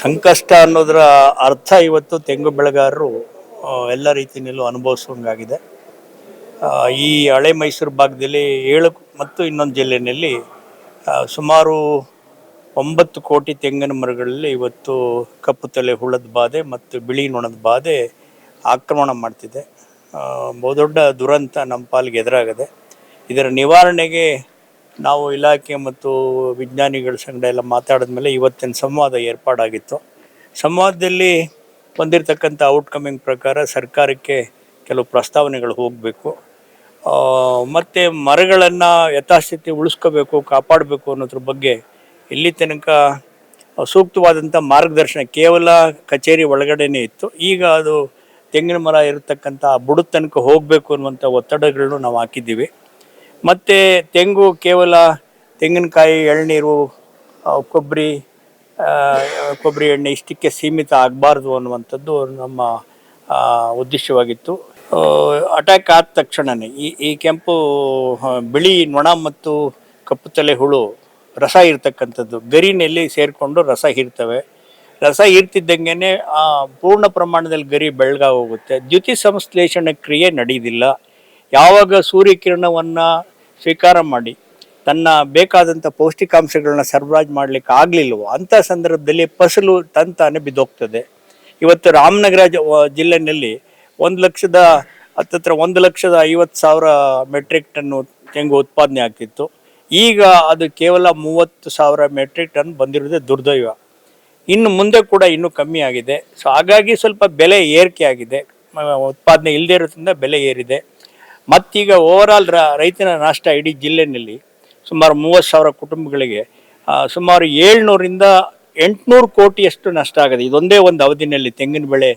ಸಂಕಷ್ಟ ಅನ್ನೋದರ ಅರ್ಥ ಇವತ್ತು ತೆಂಗು ಬೆಳೆಗಾರರು ಎಲ್ಲ ರೀತಿಯಲ್ಲೂ ಅನುಭವಿಸುವಂಗಾಗಿದೆ. ಈ ಹಳೆ ಮೈಸೂರು ಭಾಗದಲ್ಲಿ ಏಳು ಮತ್ತು ಇನ್ನೊಂದು ಜಿಲ್ಲೆಯಲ್ಲಿ ಸುಮಾರು ಒಂಬತ್ತು ಕೋಟಿ ತೆಂಗಿನ ಮರಗಳಲ್ಲಿ ಇವತ್ತು ಕಪ್ಪು ತಲೆ ಹುಳದ ಬಾಧೆ ಮತ್ತು ಬಿಳಿ ನೊಣದ ಬಾಧೆ ಆಕ್ರಮಣ ಮಾಡ್ತಿದೆ. ಬಹುದೊಡ್ಡ ದುರಂತ ನಮ್ಮ ಪಾಲಿಗೆ ಎದುರಾಗಿದೆ. ಇದರ ನಿವಾರಣೆಗೆ ನಾವು ಇಲಾಖೆ ಮತ್ತು ವಿಜ್ಞಾನಿಗಳ ಸಂಗಡ ಎಲ್ಲ ಮಾತಾಡಿದ ಮೇಲೆ ಇವತ್ತಿನ ಸಂವಾದ ಏರ್ಪಾಡಾಗಿತ್ತು. ಸಂವಾದದಲ್ಲಿ ಬಂದಿರತಕ್ಕಂಥ ಔಟ್ಕಮಿಂಗ್ ಪ್ರಕಾರ ಸರ್ಕಾರಕ್ಕೆ ಕೆಲವು ಪ್ರಸ್ತಾವನೆಗಳು ಹೋಗಬೇಕು. ಮತ್ತು ಮರಗಳನ್ನು ಯಥಾಸ್ಥಿತಿ ಉಳಿಸ್ಕೋಬೇಕು, ಕಾಪಾಡಬೇಕು ಅನ್ನೋದ್ರ ಬಗ್ಗೆ ಇಲ್ಲಿ ತನಕ ಸೂಕ್ತವಾದಂಥ ಮಾರ್ಗದರ್ಶನ ಕೇವಲ ಕಚೇರಿ ಒಳಗಡೆನೇ ಇತ್ತು. ಈಗ ಅದು ತೆಂಗಿನ ಮರ ಇರತಕ್ಕಂಥ ಬುಡದ ತನಕ ಹೋಗಬೇಕು ಅನ್ನುವಂಥ ಒತ್ತಡಗಳನ್ನು ನಾವು ಹಾಕಿದ್ದೀವಿ. ಮತ್ತು ತೆಂಗು ಕೇವಲ ತೆಂಗಿನಕಾಯಿ, ಎಳ್ನೀರು ಕೊಬ್ಬರಿ ಕೊಬ್ಬರಿ ಎಣ್ಣೆ ಇಷ್ಟಕ್ಕೆ ಸೀಮಿತ ಆಗಬಾರ್ದು ಅನ್ನುವಂಥದ್ದು ನಮ್ಮ ಉದ್ದೇಶವಾಗಿತ್ತು. ಅಟ್ಯಾಕ್ ಆದ ತಕ್ಷಣವೇ ಈ ಈ ಕೆಂಪು ಬಿಳಿ ನೊಣ ಮತ್ತು ಕಪ್ಪು ತಲೆ ಹುಳು ರಸ ಇರ್ತಕ್ಕಂಥದ್ದು. ಗರಿನಲ್ಲಿ ಸೇರಿಕೊಂಡು ರಸ ಹೀರ್ತವೆ. ರಸ ಹೀರ್ತಿದ್ದಂಗೆ ಪೂರ್ಣ ಪ್ರಮಾಣದಲ್ಲಿ ಗರಿ ಬೆಳಗಾಗೋಗುತ್ತೆ ದ್ಯುತಿ ಸಂಶ್ಲೇಷಣೆ ಕ್ರಿಯೆ ನಡೆಯುವುದಿಲ್ಲ ಯಾವಾಗ ಸೂರ್ಯಕಿರಣವನ್ನು ಸ್ವೀಕಾರ ಮಾಡಿ, ತನ್ನ ಬೇಕಾದಂಥ ಪೌಷ್ಟಿಕಾಂಶಗಳನ್ನ ಸರಬರಾಜು ಮಾಡಲಿಕ್ಕೆ ಆಗಲಿಲ್ವೋ, ಅಂಥ ಸಂದರ್ಭದಲ್ಲಿ ಫಸಲು ತಂತಾನೆ ಬಿದ್ದೋಗ್ತದೆ. ಇವತ್ತು ರಾಮನಗರ ಜಿಲ್ಲೆಯಲ್ಲಿ ಒಂದು ಲಕ್ಷದ, ಹತ್ತತ್ರ ಒಂದು ಲಕ್ಷದ ಐವತ್ತು ಸಾವಿರ ಮೆಟ್ರಿಕ್ ಟನ್ನು ತೆಂಗು ಉತ್ಪಾದನೆ ಆಗ್ತಿತ್ತು. ಈಗ ಅದು ಕೇವಲ ಮೂವತ್ತು ಸಾವಿರ ಮೆಟ್ರಿಕ್ ಟನ್ ಬಂದಿರೋದೇ ದುರ್ದೈವ. ಇನ್ನು ಮುಂದೆ ಕೂಡ ಇನ್ನೂ ಕಮ್ಮಿ ಆಗಿದೆ. ಸೊ ಹಾಗಾಗಿ ಸ್ವಲ್ಪ ಬೆಲೆ ಏರಿಕೆ ಆಗಿದೆ. ಉತ್ಪಾದನೆ ಇಲ್ಲದೇ ಇರೋದ್ರಿಂದ ಬೆಲೆ ಏರಿದೆ. ಮತ್ತೀಗ ಓವರಾಲ್ ರೈತನ ನಷ್ಟ ಇಡೀ ಜಿಲ್ಲೆಯಲ್ಲಿ ಸುಮಾರು ಮೂವತ್ತು ಸಾವಿರ ಕುಟುಂಬಗಳಿಗೆ ಸುಮಾರು ಏಳ್ನೂರಿಂದ ಎಂಟುನೂರು ಕೋಟಿಯಷ್ಟು ನಷ್ಟ ಆಗಿದೆ. ಇದೊಂದೇ ಒಂದು ಅವಧಿನಲ್ಲಿ ತೆಂಗಿನ ಬೆಳೆ